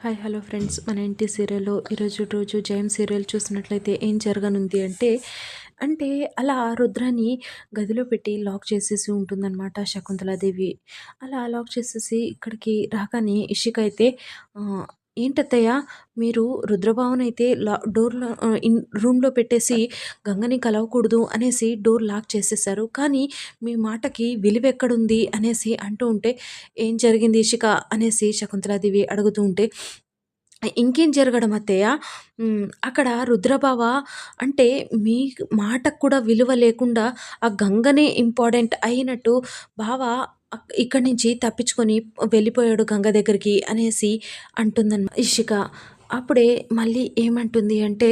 Hi hello friends. మన ఇంటి సీరియల్లో ఈరోజు రోజు జయం సీరియల్ చూసినట్లయితే ఏం జరగనుంది అంటే అంటే అలా రుద్రాన్ని గదిలో పెట్టి లాక్ చేసేసి ఉంటుందన్నమాట శకుంతలాదేవి. అలా లాక్ చేసేసి ఇక్కడికి రాగానే ఇషిక అయితే ఏంటత్తయ్య? మీరు రుద్రభావనైతే లా డోర్లో ఇన్ రూమ్లో పెట్టేసి గంగని కలవకూడదు అనేసి డోర్ లాక్ చేసేసారు. కానీ మీ మాటకి విలువెక్కడుంది అనేసి అంటూ ఉంటే ఏం జరిగింది ఇషిక అనేసి శకుంతలాదేవి అడుగుతూ ఉంటే ఇంకేం జరగడం అత్తయ్య? అక్కడ రుద్రబావ అంటే మీ మాటకు కూడా విలువ లేకుండా ఆ గంగనే ఇంపార్టెంట్ అయినట్టు బావ ఇక్కడి నుంచి తప్పించుకొని వెళ్ళిపోయాడు గంగ దగ్గరికి అనేసి అంటుందన్న ఇషిక. అప్పుడే మళ్ళీ ఏమంటుంది అంటే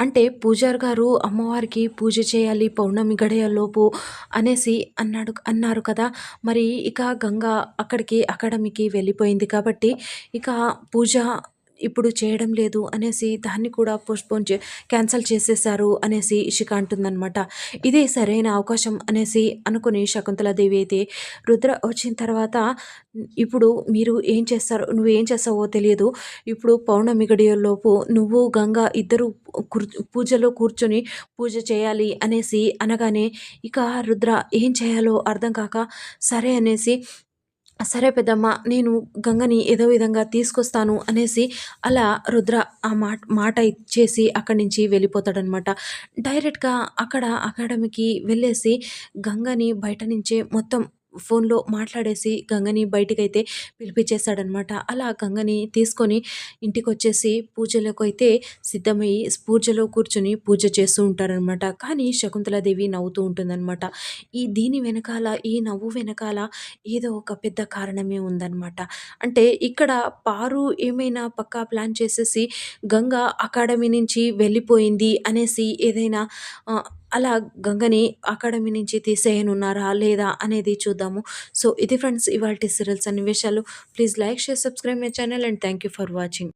అంటే పూజారి గారు అమ్మవారికి పూజ చేయాలి పౌర్ణమి గడియల్లోపు అనేసి అన్నాడు అన్నారు కదా! మరి ఇక గంగ అక్కడికి అకాడమీకి వెళ్ళిపోయింది కాబట్టి ఇక పూజ ఇప్పుడు చేయడం లేదు అనేసి దాన్ని కూడా పోస్ట్‌పోన్ చే క్యాన్సిల్ చేసేశారు అనేసి ఇషిక అంటుందన్నమాట ఇదే సరైన అవకాశం అనేసి అనుకుని శకుంతలాదేవి అయితే రుద్ర వచ్చిన తర్వాత ఇప్పుడు మీరు ఏం చేస్తారు నువ్వు ఏం చేస్తావో తెలియదు. ఇప్పుడు పౌర్ణమి గడియలోపు నువ్వు, గంగ ఇద్దరు పూజలో కూర్చొని పూజ చేయాలి అనేసి అనగానే ఇక రుద్ర ఏం చేయాలో అర్థం కాక సరే అనేసి సరే పెద్దమ్మ నేను గంగని ఏదో విధంగా తీసుకొస్తాను అనేసి అలా రుద్ర ఆ మాట మాట ఇచ్చేసి అక్కడి నుంచి వెళ్ళిపోతాడనమాట డైరెక్ట్గా అక్కడ అకాడమీకి వెళ్ళేసి గంగని బయట నుంచే మొత్తం ఫోన్లో మాట్లాడేసి గంగని బయటకైతే పిలిపించేశాడనమాట అలా గంగని తీసుకొని ఇంటికి వచ్చేసి పూజలకు అయితే సిద్ధమయ్యి పూజలో కూర్చొని పూజ చేస్తూ ఉంటారనమాట. కానీ శకుంతలాదేవి నవ్వుతూ ఉంటుందన్నమాట ఈ దీని వెనకాల ఈ నవ్వు వెనకాల ఏదో ఒక పెద్ద కారణమే ఉందన్నమాట అంటే ఇక్కడ పారు ఏమైనా పక్కా ప్లాన్ చేసేసి గంగ అకాడమీ నుంచి వెళ్ళిపోయింది అనేసి ఏదైనా అలా గంగని అకాడమీ నుంచి తీసేయనున్నారా లేదా అనేది చూద్దాము. సో ఇది ఫ్రెండ్స్ ఇవాళ సిరియల్స్ అన్ని విషయాలు please like share subscribe my channel and thank you for watching.